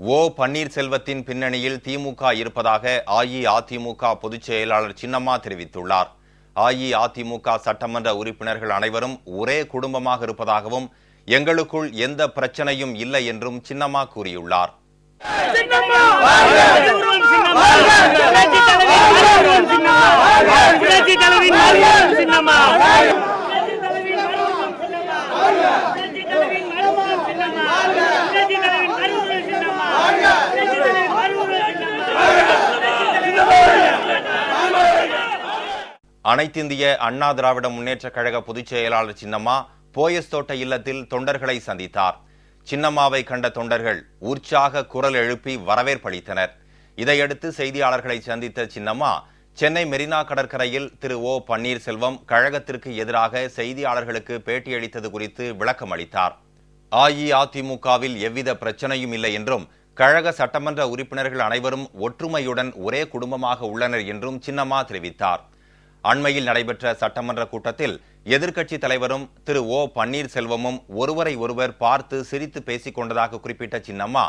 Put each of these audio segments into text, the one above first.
ஓ பன்னீர்செல்வத்தின் பின்னணியில் திமுக இருப்பதாக அஇஅதிமுக பொதுச் செயலாளர் சின்னம்மா தெரிவித்துள்ளார். அஇஅதிமுக சட்டமன்ற உறுப்பினர்கள் அனைவரும் ஒரே குடும்பமாக இருப்பதாகவும் எங்களுக்குள் எந்த பிரச்சனையும் இல்லை என்றும் சின்னம்மா கூறியுள்ளார். சின்னம்மா! அனைத்திந்திய அண்ணா திராவிட முன்னேற்ற கழக பொதுச் செயலாளர் சின்னம்மா போயஸ் தோட்ட இல்லத்தில் தொண்டர்களை சந்தித்தார். சின்னம்மாவை கண்ட தொண்டர்கள் உற்சாக குரல் எழுப்பி வரவேற்பளித்தனர் இதையடுத்து செய்தியாளர்களை சந்தித்த சின்னம்மா சென்னை மெரினா கடற்கரையில் திரு ஓ பன்னீர்செல்வம் கழகத்திற்கு எதிராக செய்தியாளர்களுக்கு பேட்டியளித்தது குறித்து விளக்கம் அளித்தார். அஇஅதிமுகவில் எவ்வித பிரச்சனையும் இல்லை என்றும் கழக சட்டமன்ற உறுப்பினர்கள் அனைவரும் ஒற்றுமையுடன் ஒரே குடும்பமாக உள்ளனர் என்றும் சின்னம்மா தெரிவித்தார். அண்மையில் நடைபெற்ற சட்டமன்ற கூட்டத்தில் எதிர்க்கட்சி தலைவரும் திரு ஓ பன்னீர்செல்வமும் ஒருவரை ஒருவர் பார்த்து சிரித்து பேசிக் கொண்டதாக குறிப்பிட்ட சின்னம்மா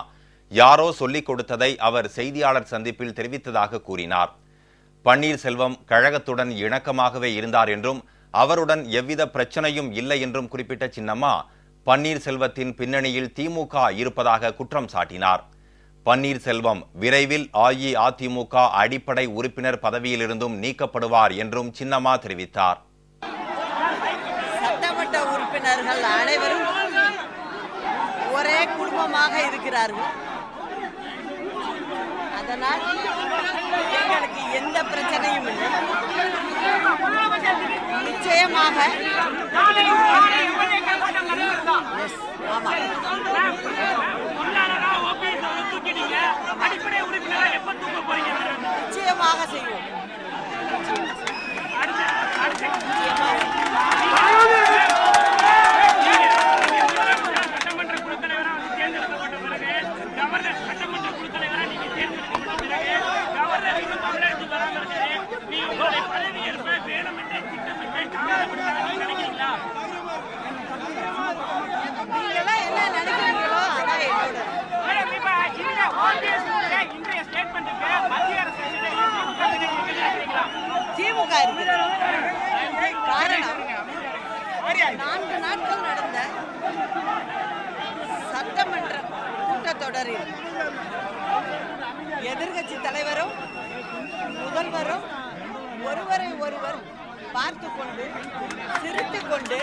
யாரோ சொல்லிக் கொடுத்ததை அவர் செய்தியாளர் சந்திப்பில் தெரிவித்ததாக கூறினார். பன்னீர்செல்வம் கழகத்துடன் இணக்கமாகவே இருந்தார் என்றும் அவருடன் எவ்வித பிரச்சனையும் இல்லை என்றும் குறிப்பிட்ட சின்னம்மா பன்னீர்செல்வத்தின் பின்னணியில் திமுக இருப்பதாக குற்றம் சாட்டினார். பன்னீர்செல்வம் விரைவில் அஇஅதிமுக அடிப்படை உறுப்பினர் பதவியிலிருந்தும் நீக்கப்படுவார் என்றும் சின்னம்மா தெரிவித்தார். சட்டமன்ற உறுப்பினர்கள் அனைவரும் ஒரே குடும்பமாக இருக்கிறார்கள். அதனால் எங்களுக்கு எந்த பிரச்சனையும் இல்லை. நிச்சயமாக ஆமா. திமுக இருக்கிறது காரணம் நான்கு நாட்கள் நடந்த சட்டமன்ற கூட்டத்தொடரில் எதிர்கட்சி தலைவரும் முதல்வரும் ஒருவரை ஒருவர் பார்த்து கொண்டு சிரித்து கொண்டு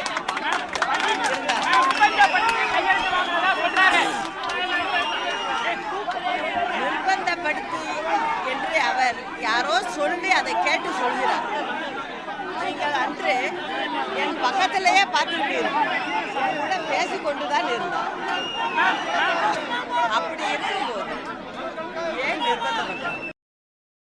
நிர்பந்தப்படுத்தி என்று அவர் யாரோ சொல்லி அதை கேட்டு சொல்கிறார். அன்று என் பக்கத்திலேயே பார்த்திருப்பீர்கள் கூட பேசிக்கொண்டுதான் இருந்தார்